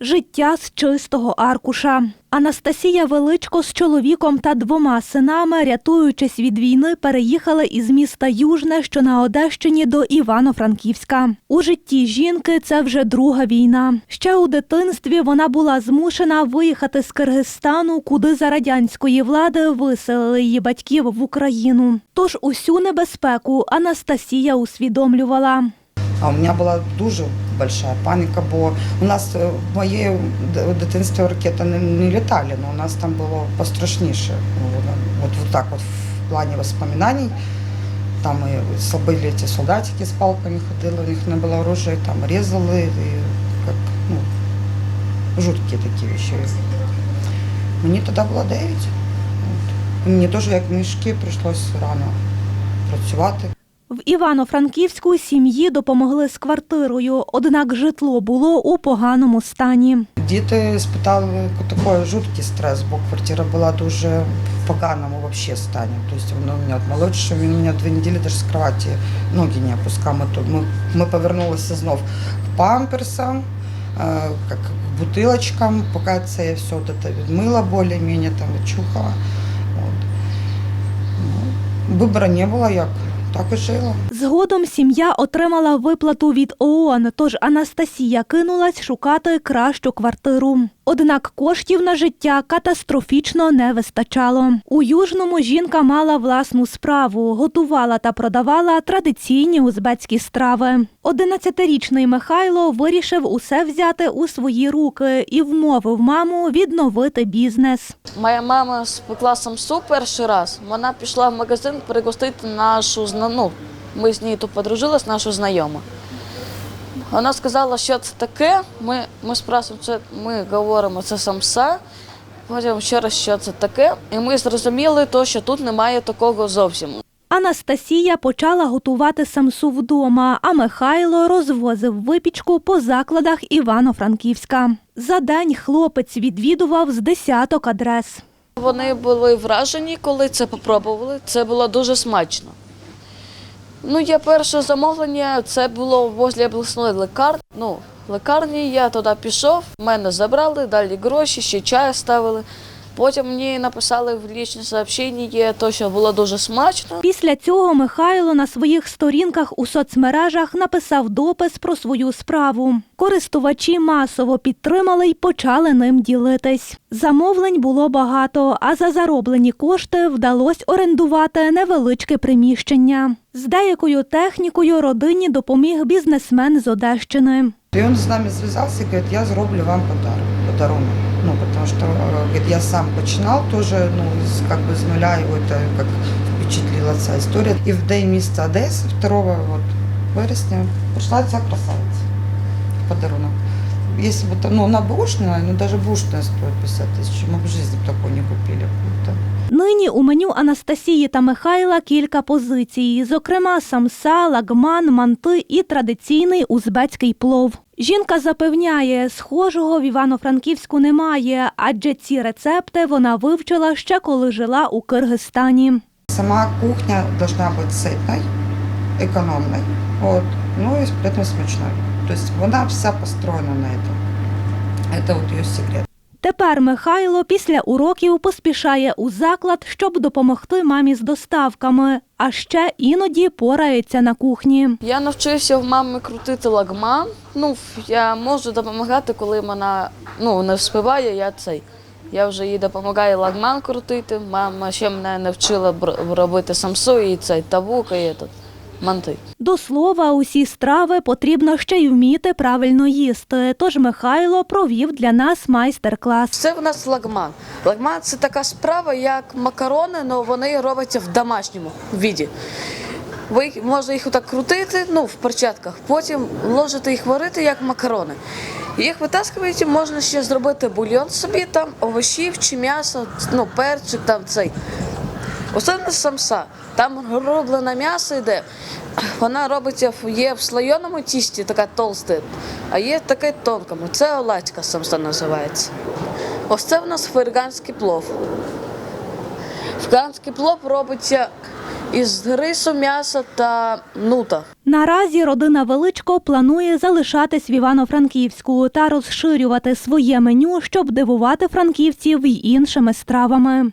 Життя з чистого аркуша. Анастасія Величко з чоловіком та двома синами, рятуючись від війни, переїхали із міста Южне, що на Одещині, до Івано-Франківська. У житті жінки це вже друга війна. Ще у дитинстві вона була змушена виїхати з Киргизстану, куди за радянської влади виселили її батьків в Україну. Тож усю небезпеку Анастасія усвідомлювала. А у мене була дуже большая паніка, бо у нас в моєї д- дитинстві ракети не, не літали, але у нас там було пострашніше. От, от, так от в плані воспоминаний. Там і слабили ці солдатики з палками ходили, у них не було оружия, там резали, і як, ну, жуткі такі вещи. Мені тоді було 9. От. Мені теж як мішки прийшлось рано працювати. В Івано-Франківську сім'ї допомогли з квартирою, однак житло було у поганому стані. Діти спитали такий жуткий стрес, бо квартира була дуже в поганому вообще стані. Тобто ну, у мене от молодший, він у мене дві неділі навіть з кроваті ноги не опускав. Ми, ми, повернулися знов к памперсам, е, к бутилочкам, поки це я все це відмила більш-менш, там відчухала. Ну, вибору не було як, так і жила. Згодом сім'я отримала виплату від ООН, тож Анастасія кинулась шукати кращу квартиру. Однак коштів на життя катастрофічно не вистачало. У Южному жінка мала власну справу, готувала та продавала традиційні узбецькі страви. 11-річний Михайло вирішив усе взяти у свої руки і вмовив маму відновити бізнес. Моя мама спекла самсу перший раз. Вона пішла в магазин перегостити нашу зна- ну, Ми з нею тут подружились, нашу знайому. Вона сказала, що це таке. Ми, ми спрашуємо, це, ми говоримо, це самса. Потім ще раз, що це таке. І ми зрозуміли, то, що тут немає такого зовсім. Анастасія почала готувати самсу вдома, а Михайло розвозив випічку по закладах Івано-Франківська. За день хлопець відвідував з десяток адрес. Вони були вражені, коли це попробували. Це було дуже смачно. Ну, я перше замовлення, це було возле обласної лікарні. Ну, лікарні я туди пішов, мене забрали, далі гроші, ще чай ставили. Потім мені написали в лічне сообщення, то, що було дуже смачно. Після цього Михайло на своїх сторінках у соцмережах написав допис про свою справу. Користувачі масово підтримали й почали ним ділитись. Замовлень було багато, а за зароблені кошти вдалося орендувати невеличке приміщення. З деякою технікою родині допоміг бізнесмен з Одещини. И он с нами связался и говорит, я зроблю вам подарок, подарунок Ну, потому что, э, говорит, я сам починал тоже, ну, с, как бы с нуля его это как впечатлила ця історія. І в день міста Одеси, 2 вот, вересня, прийшла ця красавиця в подарунок. Если бы, там, ну, она бушная, ну, даже бушная стоит 50 тысяч, мы в жизни бы такой не купили. какую-то. Нині у меню Анастасії та Михайла кілька позицій, зокрема самса, лагман, манти і традиційний узбецький плов. Жінка запевняє, схожого в Івано-Франківську немає, адже ці рецепти вона вивчила ще коли жила у Киргизстані. Сама кухня должна быть сытной, экономной, вот, ну и при этом смачной. То есть вона вся построена на этом. Это вот ее секрет. Тепер Михайло після уроків поспішає у заклад, щоб допомогти мамі з доставками, а ще іноді порається на кухні. Я навчився в мами крутити лагман. Ну, я можу допомагати, коли вона ну, не вспіває, я цей. Я вже їй допомагаю лагман крутити. Мама ще мене навчила робити самсу і цей тавук, і этот, манти. До слова, усі страви потрібно ще й вміти правильно їсти. Тож Михайло провів для нас майстер-клас. Це в нас лагман. Лагман це така справа, як макарони, але вони робляться в домашньому віді. Ви їх- можна їх отак крутити ну, в перчатках, потім ложити їх варити як макарони. Їх витаскуєте, можна ще зробити бульйон собі, там овочів чи м'ясо, ну, перчик там цей. Особливо самса. Там рублене м'ясо йде. Вона робиться є в слоєному тісті, така толста, а є таке тонкому. Це оладька самса називається. Ось це в нас ферганський плов. Ферганський плов робиться із рису, м'яса та нута. Наразі родина Величко планує залишатись в Івано-Франківську та розширювати своє меню, щоб дивувати франківців й іншими стравами.